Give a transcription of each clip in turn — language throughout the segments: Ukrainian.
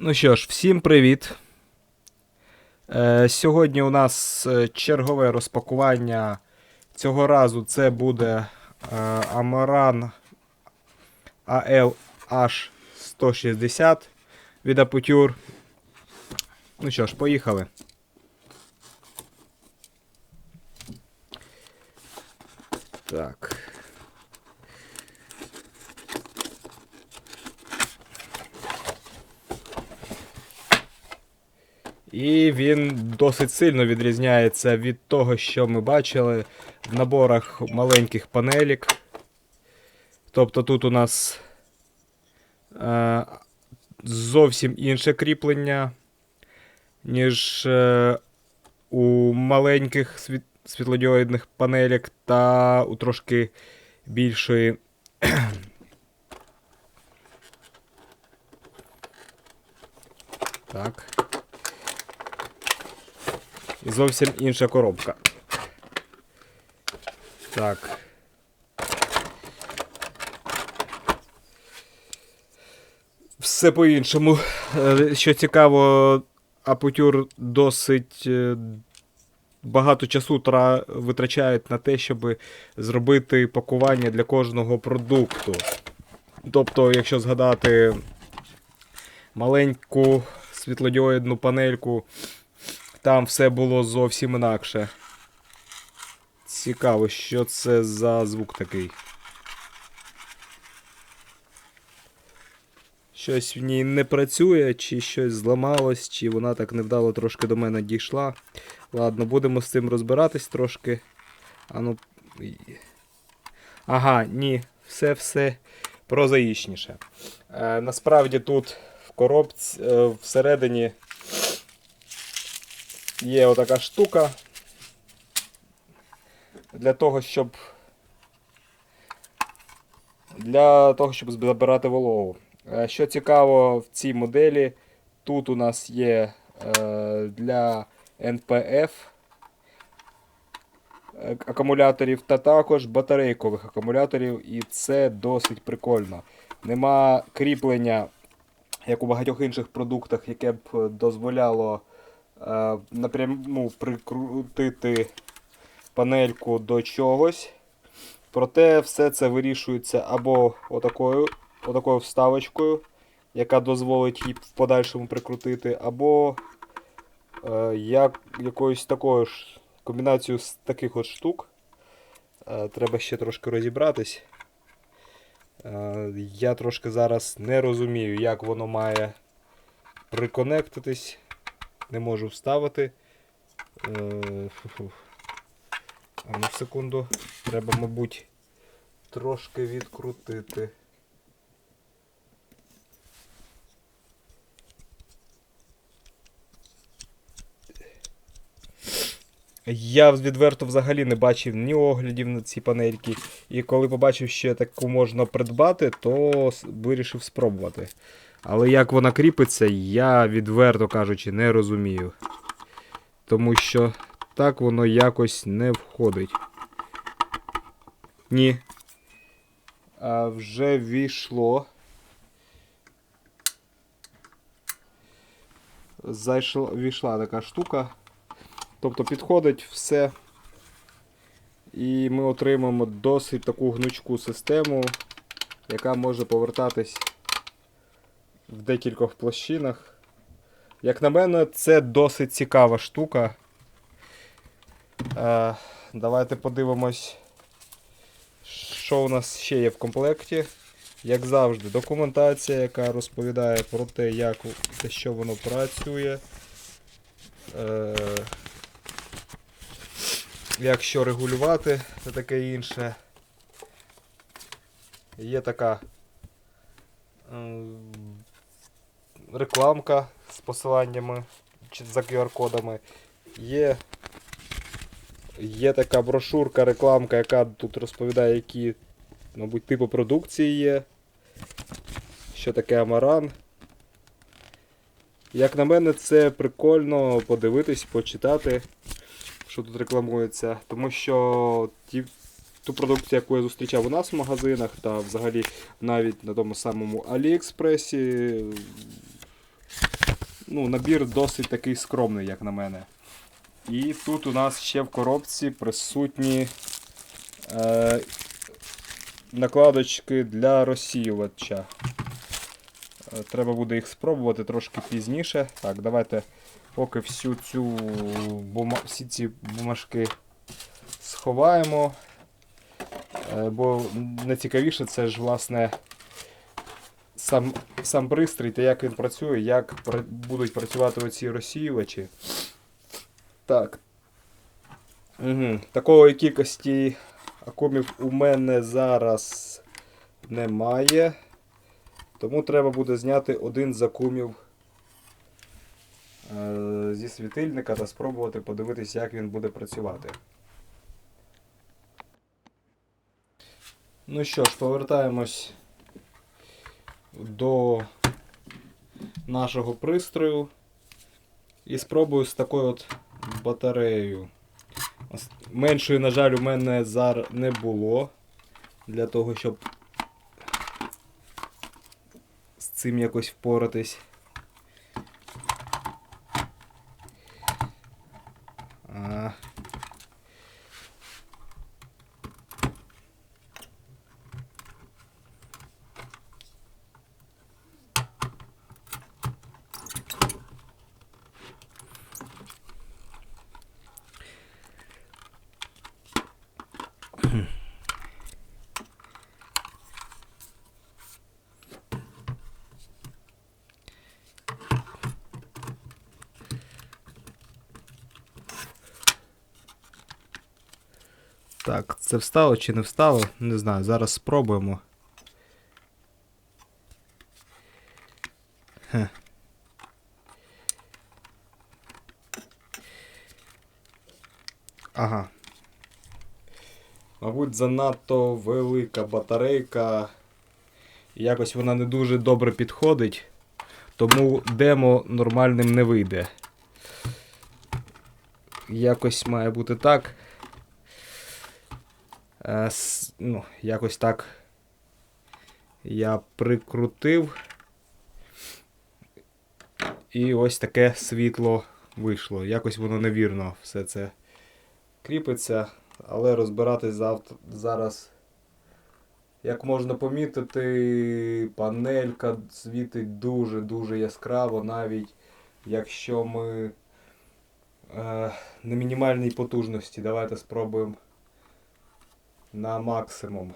Ну що ж, всім привіт. Е, сьогодні у нас е, чергове розпакування. Цього разу це буде е, Amaran ALH160 від Aputure. Ну що ж, поїхали. Так. І він досить сильно відрізняється від того, що ми бачили в наборах маленьких панелік. Тобто тут у нас е, зовсім інше кріплення, ніж е, у маленьких світ, світлодіодних панелік та у трошки більшої. Так. І зовсім інша коробка. Так. Все по-іншому. Е, Що цікаво, Апутюр досить е, багато часу тра... витрачають на те, щоб зробити пакування для кожного продукту. Тобто, якщо згадати маленьку світлодіодну панельку, там все було зовсім інакше. Цікаво, що це за звук такий. Щось в ній не працює, чи щось зламалось, чи вона так невдало трошки до мене дійшла. Ладно, будемо з цим розбиратись трошки. Ану. Ага, ні, все-все прозаїчніше. Е, насправді тут в коробці е, всередині є отака штука для того, щоб для того, щоб забирати вологу. Е, Що цікаво в цій моделі, тут у нас є е, для NPF е, та також батарейкових акумуляторів, і це досить прикольно. Нема кріплення, як у багатьох інших продуктах, яке б дозволяло напряму прикрутити панельку до чогось. Проте все це вирішується або отакою, отакою вставочкою, яка дозволить її в подальшому прикрутити, або е, як, якоюсь такою ж комбінацією з таких от штук. Е, треба ще трошки розібратись. Е, я трошки зараз не розумію, як воно має приконектитись. Не можу вставити. Е. А ну секунду. Треба, мабуть, трошки відкрутити. Я відверто взагалі не бачив ні оглядів на ці панельки. І коли побачив, що таку можна придбати, то вирішив спробувати. Але як вона кріпиться, я відверто кажучи, не розумію. Тому що так воно якось не входить. Ні. А вже війшло. Зайшла, війшла така штука. Тобто підходить все. І ми отримаємо досить таку гнучку систему, яка може повертатись в декількох площинах. Як на мене, це досить цікава штука. Е, давайте подивимось, що у нас ще є в комплекті. Як завжди, документація, яка розповідає про те, як те, що воно працює. Е, як що регулювати та таке інше. Є така е, рекламка з посиланнями за QR-кодами. Є, є така брошурка, рекламка, яка тут розповідає, які, мабуть, типи продукції є. Що таке амаран. Як на мене, це прикольно подивитись, почитати, що тут рекламується. Тому що ті, ту продукцію, яку я зустрічав у нас в магазинах, та взагалі навіть на тому самому Аліекспресі, Ну, набір досить такий скромний, як на мене. І тут у нас ще в коробці присутні е, накладочки для розсіювача. Е, Треба буде їх спробувати трошки пізніше. Так, давайте поки всю цю бума... всі ці бумажки сховаємо. Е, Бо найцікавіше це ж власне сам, сам пристрій та як він працює, як будуть працювати оці розсіювачі. Так. Угу. Такої кількості акумів у мене зараз немає. Тому треба буде зняти один з акумів е, зі світильника та спробувати подивитись, як він буде працювати. Ну що ж, повертаємось до нашого пристрою і спробую з такою от батареєю. Меншої, на жаль, у мене зараз не було для того, щоб з цим якось впоратись. А. Так, це встало чи не встало? Не знаю, зараз спробуємо. Хе. Ага. Мабуть, занадто велика батарейка. Якось вона не дуже добре підходить. Тому демо нормальним не вийде. Якось має бути так. Е, ну, якось так я прикрутив. І ось таке світло вийшло. Якось воно невірно все це кріпиться, але розбиратись завтра, зараз. Як можна помітити, панелька світить дуже-дуже яскраво, навіть якщо ми е, на мінімальній потужності. Давайте спробуємо на максимум.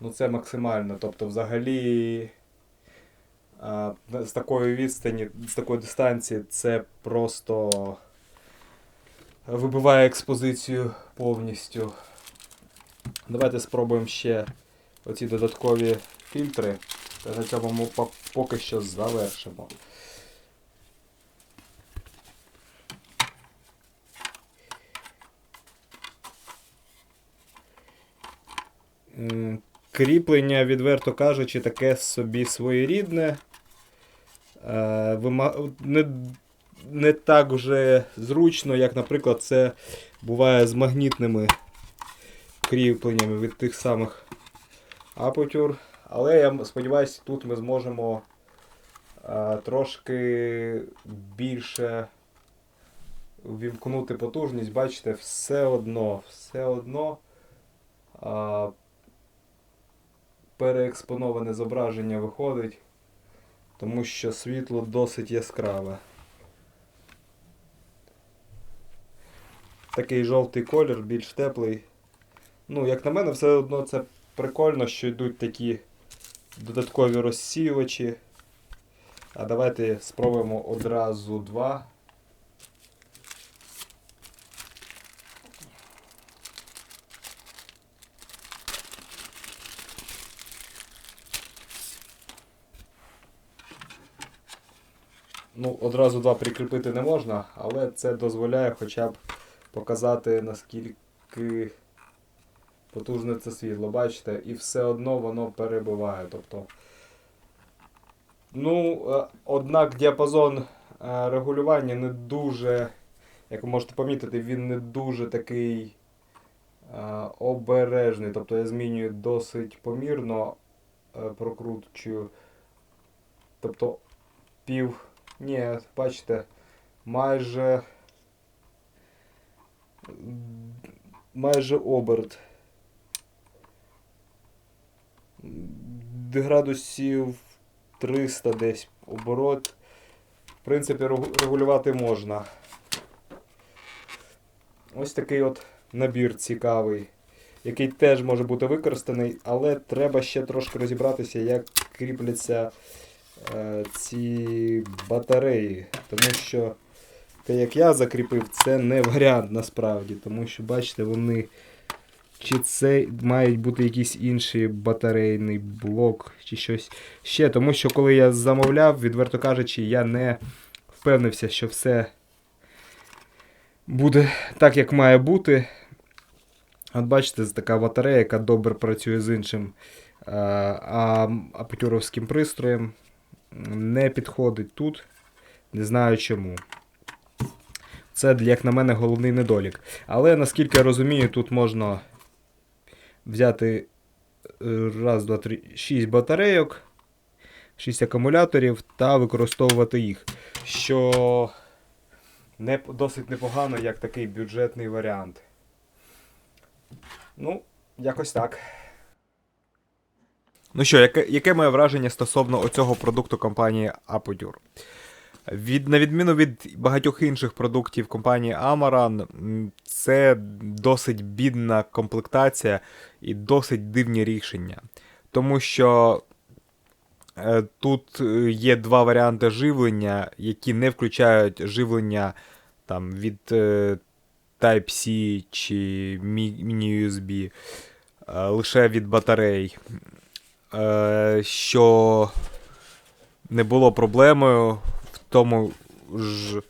Ну це максимально. Тобто взагалі а, з такої відстані, з такої дистанції це просто вибиває експозицію повністю. Давайте спробуємо ще оці додаткові фільтри. На цьому ми поки що завершимо. Кріплення, відверто кажучи, таке собі своєрідне. Е, Не, не так вже зручно, як, наприклад, це буває з магнітними кріпленнями від тих самих апотюр. Але я сподіваюся, тут ми зможемо е, трошки більше вімкнути потужність. Бачите, все одно, все одно. Переекспоноване зображення виходить, тому що світло досить яскраве. Такий жовтий колір, більш теплий. Ну, як на мене, все одно це прикольно, що йдуть такі додаткові розсіювачі. А давайте спробуємо одразу два. Ну, одразу два прикріпити не можна, але це дозволяє хоча б показати наскільки потужне це світло, бачите, і все одно воно перебиває. Тобто, ну, е, однак діапазон е, регулювання не дуже, як ви можете помітити, він не дуже такий е, обережний. Тобто я змінюю досить помірно, прокручую. Тобто пів. Ні, бачите, майже. Майже оберт. Градусів 300 десь оборот. В принципі, регулювати можна. Ось такий от набір цікавий, який теж може бути використаний, але треба ще трошки розібратися, як кріпляться ці батареї. Тому що те, як я закріпив, це не варіант насправді. Тому що, бачите, вони. Чи це мають бути якийсь інший батарейний блок, чи щось ще. Тому що коли я замовляв, відверто кажучи, я не впевнився, що все буде так, як має бути. От бачите, це така батарея, яка добре працює з іншим е, а, апатюровським пристроєм. Не підходить тут. Не знаю чому. Це, як на мене, головний недолік. Але наскільки я розумію, тут можна взяти е, раз, два, три, шість батарейок, шість акумуляторів та використовувати їх. Що не, досить непогано, як такий бюджетний варіант. Ну, якось так. Ну що, яке, яке моє враження стосовно оцього продукту компанії Apodure? Від, на відміну від багатьох інших продуктів компанії Amaran, це досить бідна комплектація і досить дивні рішення. Тому що е, тут е, є два варіанти живлення, які не включають живлення там, від е, Type-C чи е, лише від батарей. Е, що не було проблемою в тому ж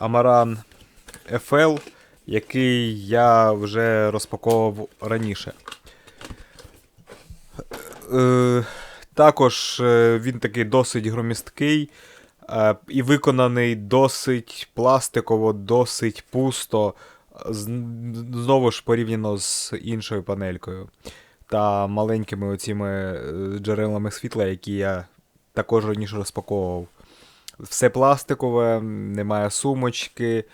Amaran FL, який я вже розпаковував раніше. Е, також е, він такий досить громісткий і виконаний досить пластиково, досить пусто, знову ж порівняно з іншою панелькою та маленькими оціми е, джерелами світла, які я також раніше розпаковував. Все пластикове, немає сумочки.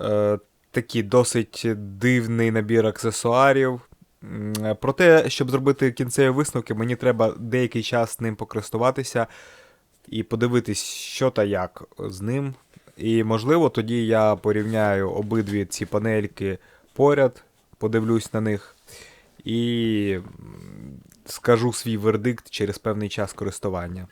Е, такий досить дивний набір аксесуарів. Проте, щоб зробити кінцеві висновки, мені треба деякий час ним покористуватися і подивитись, що та як з ним. І, можливо, тоді я порівняю обидві ці панельки поряд, подивлюсь на них і скажу свій вердикт через певний час користування.